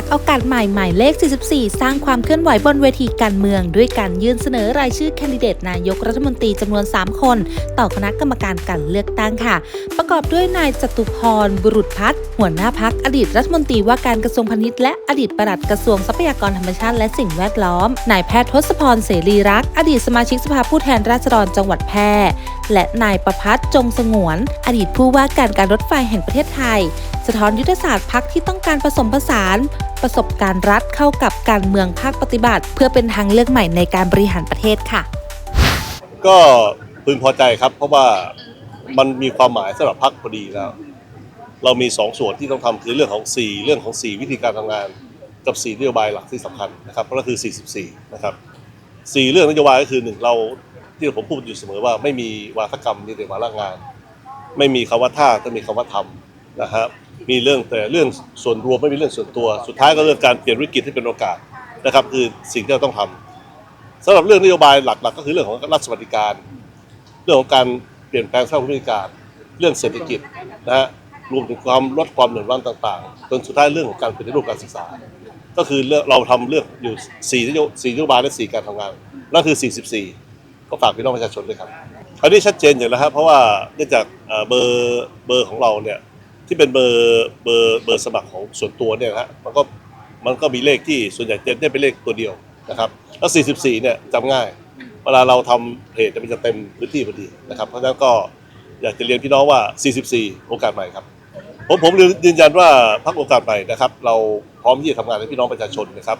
พักโอกาสใหม่หมายเลข 44 สร้างความเคลื่อนไหวบนเวทีการเมือง ด้วยการยื่นเสนอรายชื่อแคนดิเดตนายกรัฐมนตรีจำนวน 3 คน ต่อคณะกรรมการการเลือกตั้งค่ะ ประกอบด้วยนายจตุพร บุรุษพัฒน์หัวหน้าพักอดีตรัฐมนตรีว่าการกระทรวงพาณิชย์และอดีตปลัดกระทรวงทรัพยากรธรรมชาติและสิ่งแวดล้อมนายแพทย์ทศพรเสรีรักษ์อดีตสมาชิกสภาผู้แทนราษฎรจังหวัดแพร่และนายประพัฒน์จงสงวน อดีตผู้ว่าการการรถไฟแห่งประเทศไทย สะท้อนยุทธศาสตร์พักที่ต้องการผสมผสาน ประสบการณ์รัฐเข้ากับการเมืองภาคปฏิบัติ เพื่อเป็นทางเลือกใหม่ในการบริหารประเทศค่ะ ก็พึงพอใจครับ เพราะว่ามันมีความหมายสำหรับพักพอดีแล้ว เรามีสองส่วนที่ต้องทำคือเรื่องของ 4 เรื่องของ 4 วิธีการทำงานกับ4นโยบายหลักที่สำคัญนะครับก็คือ 44 นะครับ 4 เรื่องนโยบายก็คือหนึ่งเราที่ผมพูดอยู่เสมอว่าไม่มีวาทกรรมมีแต่วาระงาน ไม่มีคำว่าท่าแต่มีคำว่าทำ นะฮะมีเรื่องแต่เรื่องส่วนรวมไม่มีเรื่องส่วนตัว สุดท้ายก็เรื่องการเปลี่ยนวิกฤตให้เป็นโอกาสนะครับ คือสิ่งที่เราต้องทำสำหรับเรื่องนโยบายหลัก ๆ ก็คือเรื่องของรัฐสวัสดิการ เรื่องของการเปลี่ยนแปลงสภาพภูมิอากาศเรื่องเศรษฐกิจนะฮะรวมถึงความลดความเหลื่อมล้ำต่างๆจนสุดท้ายเรื่องของการปฏิรูปการศึกษา ก็คือเรื่องเราทำเรื่องอยู่สี่นโยสี่นโยบายและสี่การทำงานนั่นคือ 44 ก็ฝากพี่น้องประชาชนด้วยครับอันนี้ชัดเจนอยู่แล้วครับเพราะว่าเนื่องจากเบอร์เบอร์ของเราเนี่ย ที่เป็นเบอร์เบอร์เบอร์สมัครของส่วนตัวเนี่ยฮะมันก็มันก็มีเลขที่ส่วนใหญ่จะได้เป็นเลขตัวเดียวนะครับแล้ว 44 เนี่ยจำง่าย เวลาเราทำเพจมันจะเต็มพื้นที่พอดีนะครับเพราะฉะนั้นก็อยากจะเรียนพี่น้องว่า 44 โอกาสใหม่ครับ ผมผมยืนยันว่าพักโอกาสใหม่นะครับ เราพร้อมที่จะทำงานให้พี่น้องประชาชนนะครับ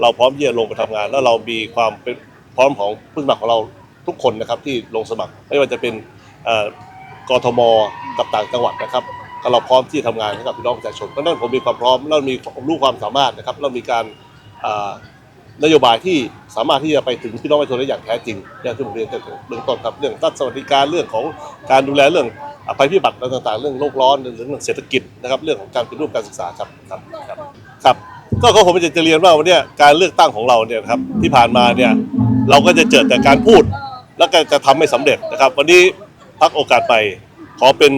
เราพร้อมที่จะลงไปทำงาน แล้วเรามีความเป็นพร้อมของผู้สมัครของเราทุกคนนะครับที่ลงสมัคร ไม่ว่าจะเป็นอ่อกทมกับต่างจังหวัดนะครับ เราพร้อมที่จะทำงานให้กับพี่น้องประชาชนเพราะนั้นผมมีความพร้อมแล้วมีรู้ความสามารถนะครับแล้วมีการนโยบายที่สามารถที่จะไปถึงพี่น้องประชาชนได้อย่างแท้จริงอย่างที่ผมเรียนตั้งแต่เบื้องต้นครับเรื่องรัฐสวัสดิการเรื่องของการดูแลเรื่องภัยพิบัติต่างๆ เรื่องโลกร้อนเรื่องเศรษฐกิจนะครับเรื่องของการเป็นรูปการศึกษาครับครับครับก็ก็ผมจะเรียนว่าวันนี้การเลือกตั้งของเราเนี่ยครับที่ผ่านมาเนี่ยเราก็จะเจอแต่การพูด แล้วก็จะทำไม่สำเร็จนะครับ วันนี้พักโอกาสไปขอเป็น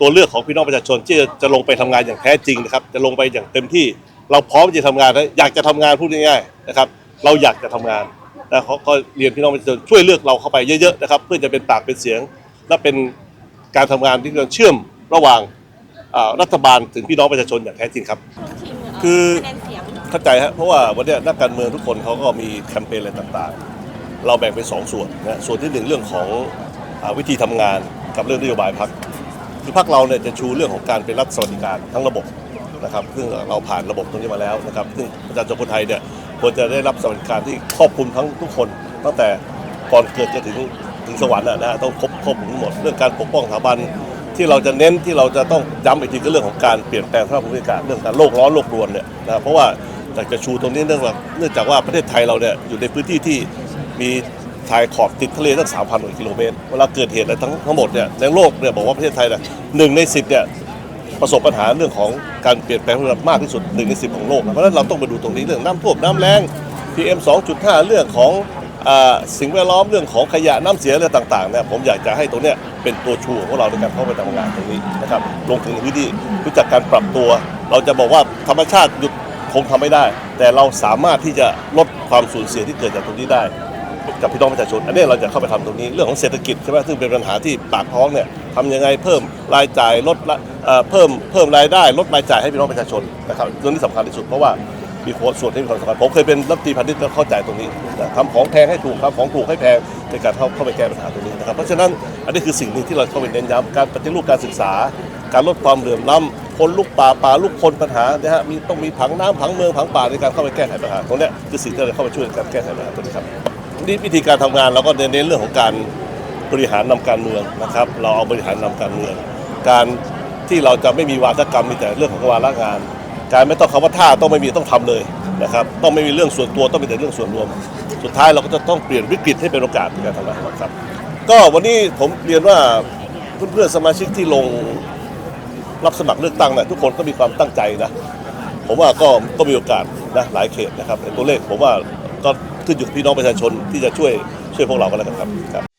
ตัวเลือกของพี่น้องประชาชนที่จะลงไปทำงานอย่างแท้จริงนะครับ จะลงไปอย่างเต็มที่ เราพร้อมที่จะทำงานนะอยากจะทำงานพูดง่ายๆนะครับ เราอยากจะทำงานแต่เขาก็เรียนพี่น้องประชาชนช่วยเลือกเราเข้าไปเยอะๆนะครับ เพื่อจะเป็นปากเป็นเสียง และเป็นการทำงานที่จะเชื่อมระหว่างอ่ารัฐบาลถึงพี่น้องประชาชนอย่างแท้จริงครับ คือคะแนนเสียงเข้าใจฮะเพราะว่าวันเนี้ยนักการเมืองทุกคนเขาก็มีแคมเปญอะไรต่างๆ เราแบ่งเป็นสองส่วนนะส่วนที่หนึ่งเรื่องของอาวิธีทำงานกับเรื่องนโยบายพักคื อพักเราเนี่ยจะชูเรื่องของการเป็นรัฐสวัสดิการทั้งระบบนะครับซึ่งเราผ่านระบบตรงนี้มาแล้วนะครับซึ่งประชาชนคนไทยเนี่ยควรจะได้รับสวัสดิการที่ครอบคลุมทั้งทุกคน ตั้งแต่ก่อนเกิดจะถึงถึงสวรรค์นะฮะต้องครบครบหมดเรื่องการปกป้องสถาบันที่เราจะเน้นที่เราจะต้องย้ำอีกทีก็เรื่องของการเปลี่ยนแปลงสภาพภูมิอากาศเรื่องการโลกร้อนโลกรวนเนี่ยนะเพราะว่าอยากจะชูตรงนี้เนื่องจากเนื่องจากว่าประเทศไทยเราเนี่ยอยู่ในพื้นที่ที่มี ชายขอบติดทะเลตั้ง3,000กว่ากิโลเมตร เวลาเกิดเหตุอะไรทั้งทั้งหมดเนี่ยในโลกเนี่ยบอกว่าประเทศไทยเนี่ยหนึ่งในสิบเนี่ยประสบปัญหาเรื่องของการเปลี่ยนแปลงสภาพอากาศมากที่สุดหนึ่งในสิบของโลกนะเพราะฉะนั้นเราต้องไปดูตรงนี้เรื่องน้ำท่วมน้ำแรง PM 2.5 เรื่องของสิ่งแวดล้อมเรื่องของขยะน้ำเสียอะไรต่างๆเนี่ยผมอยากจะให้ตรงเนี้ยเป็นตัวชูของเราในการเข้าไปทำงานตรงนี้นะครับลงถึงพื้นที่รู้จักการปรับตัว เราจะบอกว่าธรรมชาติหยุดคงทำไม่ได้ แต่เราสามารถที่จะลดความสูญเสียที่เกิดจากตรงนี้ได้ กับพี่น้องประชาชน อันนี้เราจะเข้าไปทำตรงนี้เรื่องของเศรษฐกิจใช่ไหมซึ่งเป็นปัญหาที่ปากท้องเนี่ยทำยังไงเพิ่มรายจ่ายลดเเพิ่มเพิ่มรายได้ลดรายจ่ายให้พี่น้องประชาชนนะครับเรื่องนี้สำคัญที่สุดเพราะว่ามีส่วนที่มีความสำคัญผมเคยเป็นรัฐมนตรีพาณิชย์ก็เข้าใจตรงนี้นะทำของแพงให้ถูกทำของถูกให้แพงในการเข้าเข้าไปแก้ปัญหาตรงนี้นะครับเพราะฉะนั้นอันนี้คือสิ่งหนึ่งที่เราเข้าไปเน้นย้ำการปฏิรูปการศึกษา การลดความเหลื่อมล้ำคนลุกป่าป่าลุกคนปัญหานะฮะมีต้องมีผังน้ำผังเมืองผังป่าในการเข้าไปแก้ไขปัญหาตรงนี้คือสิ่งที่เราเข้ามาช่วยในการแก้ไขปัญหาตรงนี้ครับ นี่วิธีการทำงานเราก็เน้นเรื่องของการบริหารนำการเมืองนะครับ เราเอาบริหารนำการเมือง การที่เราจะไม่มีวาทกรรมมีแต่เรื่องของวาระงาน การไม่ต้องคำว่าท่าต้องไม่มีต้องทำเลยนะครับ ต้องไม่มีเรื่องส่วนตัวต้องมีแต่เรื่องส่วนรวม สุดท้ายเราก็จะต้องเปลี่ยนวิกฤตให้เป็นโอกาสในการทำงานครับ ก็วันนี้ผมเรียนว่าเพื่อนๆสมาชิกที่ลงรับสมัครเลือกตั้งนะทุกคนก็มีความตั้งใจนะ ผมว่าก็ก็มีโอกาสนะหลายเขตนะครับแต่ตัวเลขผมว่าก็ ขึ้นอยู่กับพี่น้องประชาชนที่จะช่วยช่วยพวกเราก็แล้วกันครับครับ